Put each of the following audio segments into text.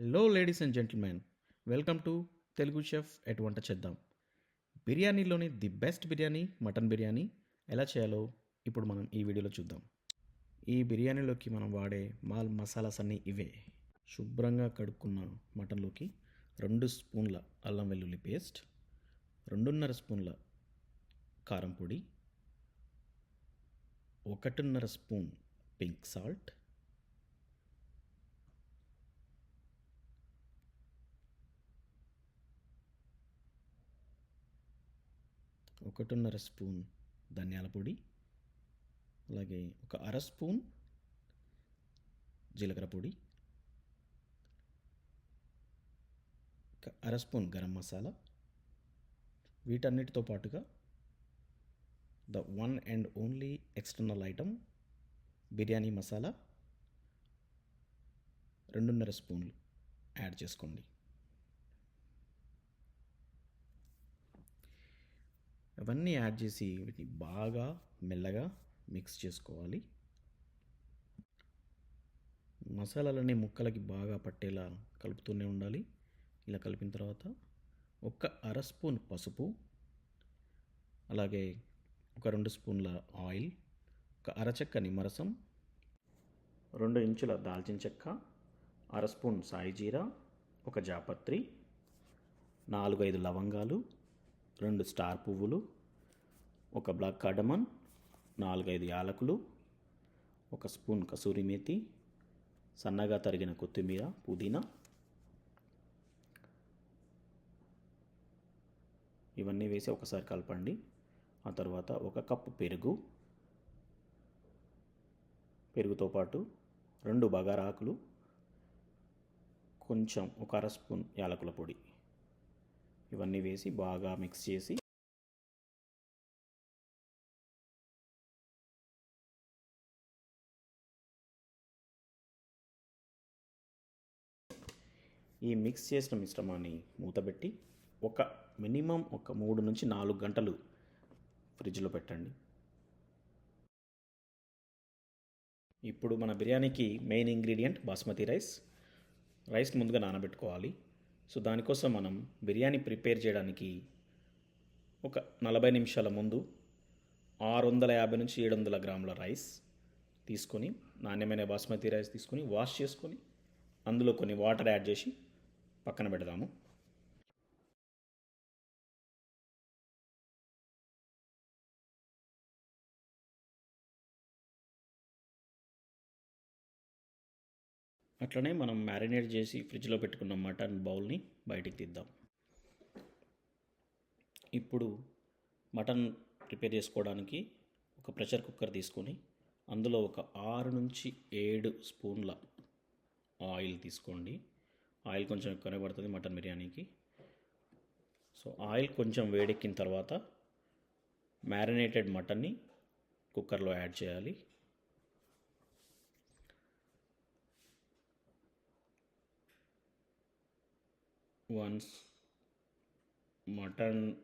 Hello ladies and gentlemen welcome to Telugu chef at వంట చేద్దాం బిర్యానీలోని the best biryani mutton biryani ఎలా చేయాలో ఇప్పుడు మనం ఈ వీడియోలో చూద్దాం. ఈ బిర్యానీలోకి మనం వాడే మాల్ మసాలాస్ అన్నీ ఇవే. శుభ్రంగా కడుక్కున్న మటన్లోకి రెండు స్పూన్ల అల్లం వెల్లుల్లి పేస్ట్ రెండున్నర స్పూన్ల కారం పొడి ఒకటిన్నర స్పూన్ పింక్ సాల్ట్ ఒకటిన్నర స్పూన్ ధనియాల పొడి అలాగే ఒక అర స్పూన్ జీలకర్ర పొడి అర స్పూన్ గరం మసాలా. వీటన్నిటితో పాటుగా the one and only external item biryani masala రెండున్నర స్పూన్లు యాడ్ చేసుకోండి. అవన్నీ యాడ్ చేసి వీటిని బాగా మెల్లగా మిక్స్ చేసుకోవాలి. మసాలాలన్నీ ముక్కలకి బాగా పట్టేలా కలుపుతూనే ఉండాలి. ఇలా కలిపిన తర్వాత ఒక అర స్పూన్ పసుపు అలాగే ఒక రెండు స్పూన్ల ఆయిల్ ఒక అరచెక్క నిమ్మరసం రెండు ఇంచుల దాల్చిన చెక్క అర స్పూన్ సాయి జీరా ఒక జాపత్రి నాలుగైదు లవంగాలు రెండు స్టార్ పువ్వులు ఒక బ్లాక్ కార్డమన్ నాలుగైదు యాలకులు ఒక స్పూన్ కసూరి మేతి సన్నగా తరిగిన కొత్తిమీర పుదీనా. ఇవన్నీ వేసి ఒకసారి కలపండి. ఆ తర్వాత ఒక కప్పు పెరుగు పెరుగుతో పాటు రెండు బగారాకులు కొంచెం ఒక అర స్పూన్ యాలకుల పొడి. ఇవన్నీ వేసి బాగా మిక్స్ చేసి ఈ మిక్స్ చేసిన మిశ్రమాన్ని మూతబెట్టి ఒక మినిమం ఒక మూడు నుంచి నాలుగు గంటలు ఫ్రిడ్జ్లో పెట్టండి. ఇప్పుడు మన బిర్యానీకి main ingredient basmati rice rice ముందుగా నానబెట్టుకోవాలి. సో దానికోసం మనం బిర్యానీ ప్రిపేర్ చేయడానికి ఒక నలభై నిమిషాల ముందు ఆరు వందల యాభై నుంచి ఏడు వందల గ్రాముల రైస్ తీసుకొని నాణ్యమైన బాస్మతి రైస్ తీసుకొని వాష్ చేసుకొని అందులో కొన్ని వాటర్ యాడ్ చేసి పక్కన పెడదాము. అట్లనే మనం మ్యారినేట్ చేసి ఫ్రిడ్జ్లో పెట్టుకున్న మటన్ బౌల్ని బయటికి తీద్దాం. ఇప్పుడు మటన్ ప్రిపేర్ చేసుకోవడానికి ఒక ప్రెషర్ కుక్కర్ తీసుకొని అందులో ఒక ఆరు నుంచి ఏడు స్పూన్ల ఆయిల్ తీసుకోండి. ఆయిల్ కొంచెం ఎక్కువనే పడుతుంది మటన్ బిర్యానీకి. సో ఆయిల్ కొంచెం వేడెక్కిన తర్వాత మ్యారినేటెడ్ మటన్ని కుక్కర్లో యాడ్ చేయాలి. వన్స్ మటన్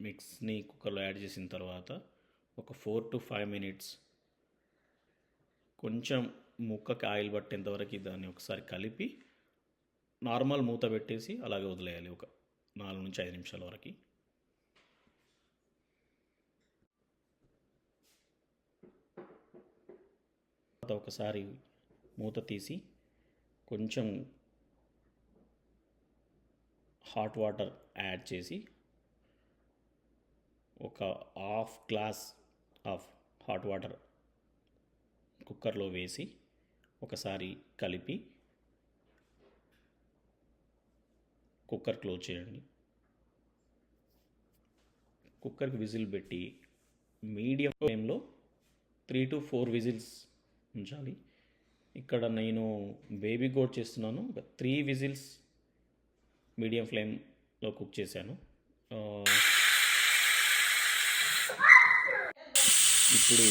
మిక్స్ని కుక్కర్లో యాడ్ చేసిన తర్వాత ఒక ఫోర్ టు ఫైవ్ మినిట్స్ కొంచెం ముక్కకి ఆయిల్ పట్టేంతవరకు దాన్ని ఒకసారి కలిపి నార్మల్ మూత పెట్టేసి అలాగే వదిలేయాలి ఒక నాలుగు నుంచి ఐదు నిమిషాల వరకు. ఒకసారి మూత తీసి కొంచెం హాట్ వాటర్ యాడ్ చేసి ఒక half glass of hot water కుక్కర్లో వేసి ఒకసారి కలిపి కుక్కర్ క్లోజ్ చేయండి. కుక్కర్కి విజిల్ పెట్టి మీడియం ఫ్లేమ్లో త్రీ టు ఫోర్ విజిల్స్ ఉంచాలి. ఇక్కడ నేను బేబీ గోట్ చేస్తున్నాను. త్రీ విజిల్స్ మీడియం ఫ్లేమ్లో కుక్ చేశాను. ఇప్పుడు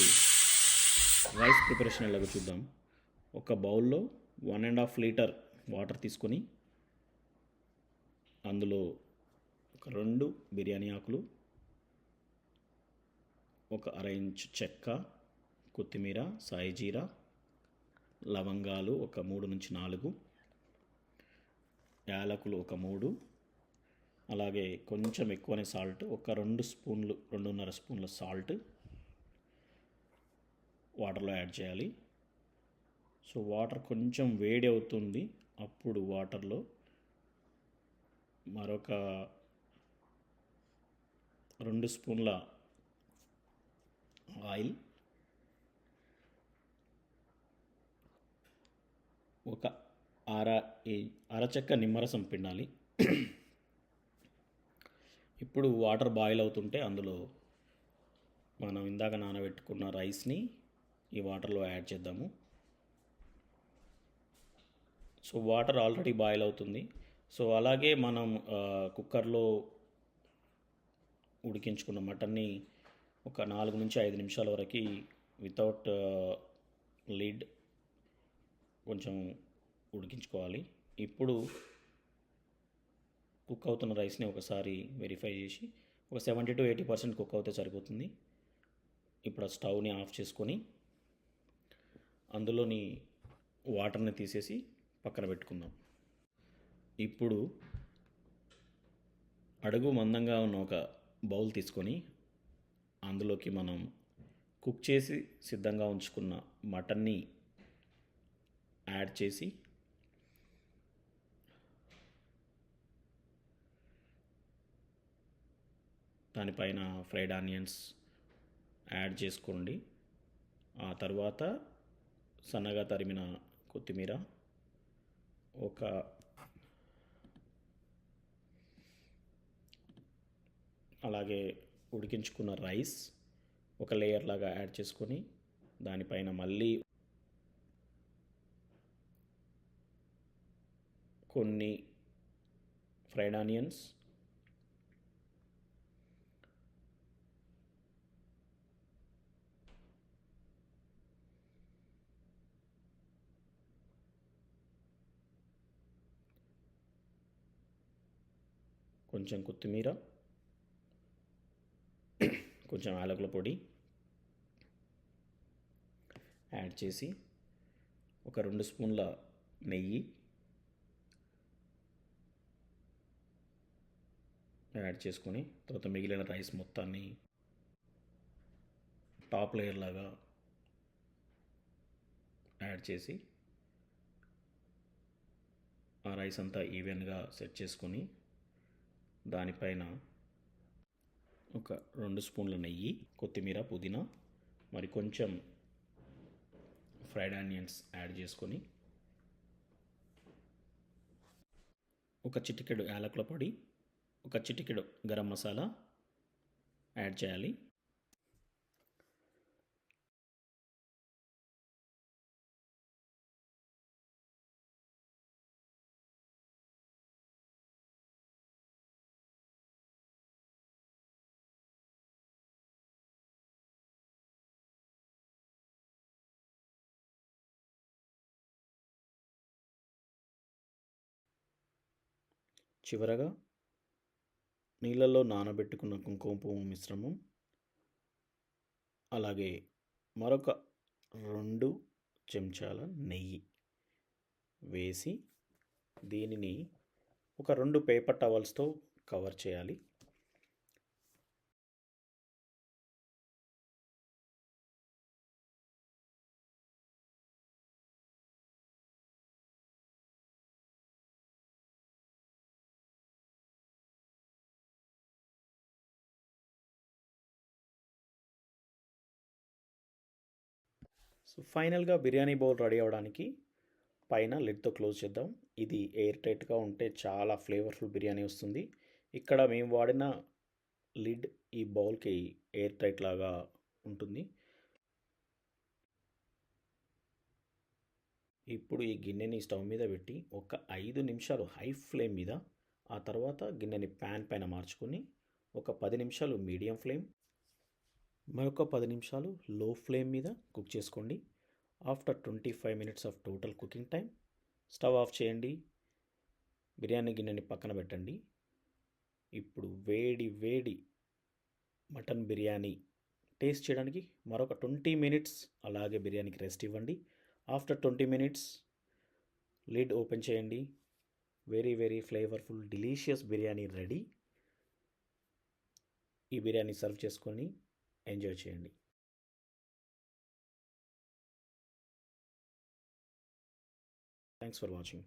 రైస్ ప్రిపరేషన్ ఎలాగో చూద్దాం. ఒక బౌల్లో one and half litre water తీసుకొని అందులో ఒక రెండు బిర్యానీ ఆకులు ఒక అర ఇంచు చెక్క కొత్తిమీర సాయి జీరా లవంగాలు ఒక మూడు నుంచి నాలుగు యాలకులు ఒక మూడు అలాగే కొంచెం ఎక్కువనే సాల్ట్ ఒక రెండు స్పూన్లు రెండున్నర స్పూన్ల సాల్ట్ వాటర్లో యాడ్ చేయాలి. సో వాటర్ కొంచెం వేడి అవుతుంది అప్పుడు వాటర్లో మరొక రెండు స్పూన్ల ఆయిల్ ఒక అర ఈ- అరచెక్క నిమ్మరసం పిండాలి. ఇప్పుడు వాటర్ బాయిల్ అవుతుంటే అందులో మనం ఇందాక నానబెట్టుకున్న రైస్ని ఈ వాటర్లో యాడ్ చేద్దాము. సో వాటర్ ఆల్రెడీ బాయిల్ అవుతుంది. సో అలాగే మనం కుక్కర్లో ఉడికించుకున్న మటన్ని ఒక నాలుగు నుంచి ఐదు నిమిషాల వరకు వితౌట్ లిడ్ కొంచెం ఉడికించుకోవాలి. ఇప్పుడు కుక్ అవుతున్న రైస్ని ఒకసారి వెరిఫై చేసి ఒక seventy to eighty percent cook అవుతే సరిపోతుంది. ఇప్పుడు ఆ స్టవ్ని ఆఫ్ చేసుకొని అందులోని వాటర్ని తీసేసి పక్కన పెట్టుకుందాం. ఇప్పుడు అడుగు మందంగా ఉన్న ఒక బౌల్ తీసుకొని అందులోకి మనం కుక్ చేసి సిద్ధంగా ఉంచుకున్న మటన్ని యాడ్ చేసి దానిపైన ఫ్రైడ్ ఆనియన్స్ యాడ్ చేసుకోండి. ఆ తర్వాత సన్నగా తరిమిన కొత్తిమీర ఒక అలాగే ఉడికించుకున్న రైస్ ఒక లేయర్ లాగా యాడ్ చేసుకొని దానిపైన మళ్ళీ కొన్ని ఫ్రైడ్ ఆనియన్స్ కొంచెం కొత్తిమీర కొంచెం యాలకుల పొడి యాడ్ చేసి ఒక రెండు స్పూన్ల నెయ్యి యాడ్ చేసుకొని తర్వాత మిగిలిన రైస్ మొత్తాన్ని టాప్ లేయర్ లాగా యాడ్ చేసి ఆ రైస్ అంతా ఈవెన్గా సెట్ చేసుకొని దానిపైన ఒక రెండు స్పూన్ల నెయ్యి కొత్తిమీర పుదీనా మరి కొంచెం ఫ్రైడ్ ఆనియన్స్ యాడ్ చేసుకొని ఒక చిటికెడు యాలకుల పొడి ఒక చిటికెడు గరం మసాలా యాడ్ చేయాలి. చివరగా నీళ్ళల్లో నానబెట్టుకున్న కుంకుమ పువ్వు మిశ్రమం అలాగే మరొక రెండు చెంచాల నెయ్యి వేసి దీనిని ఒక రెండు పేపర్ టవల్స్తో కవర్ చేయాలి. సో ఫైనల్గా బిర్యానీ బౌల్ రెడీ అవ్వడానికి పైన లిడ్తో క్లోజ్ చేద్దాం. ఇది ఎయిర్ టైట్గా ఉంటే చాలా ఫ్లేవర్ఫుల్ బిర్యానీ వస్తుంది. ఇక్కడ మేము వాడిన లిడ్ ఈ బౌల్కి ఎయిర్ టైట్ లాగా ఉంటుంది. ఇప్పుడు ఈ గిన్నెని స్టవ్ మీద పెట్టి ఒక ఐదు నిమిషాలు హై ఫ్లేమ్ మీద ఆ తర్వాత గిన్నెని ప్యాన్ పైన మార్చుకొని ఒక పది నిమిషాలు మీడియం ఫ్లేమ్ మరొక పది నిమిషాలు లో ఫ్లేమ్ మీద కుక్ చేసుకోండి. After twenty five minutes of total cooking time stove off చేయండి. బిర్యానీ గిన్నెని పక్కన పెట్టండి. ఇప్పుడు వేడి వేడి మటన్ బిర్యానీ టేస్ట్ చేయడానికి మరొక ట్వంటీ మినిట్స్ అలాగే బిర్యానీకి రెస్ట్ ఇవ్వండి. After twenty minutes lid open చేయండి. Very very flavourful delicious biryani ready. ఈ బిర్యానీ సర్వ్ చేసుకొని ఎంజాయ్ చేయండి. Thanks for watching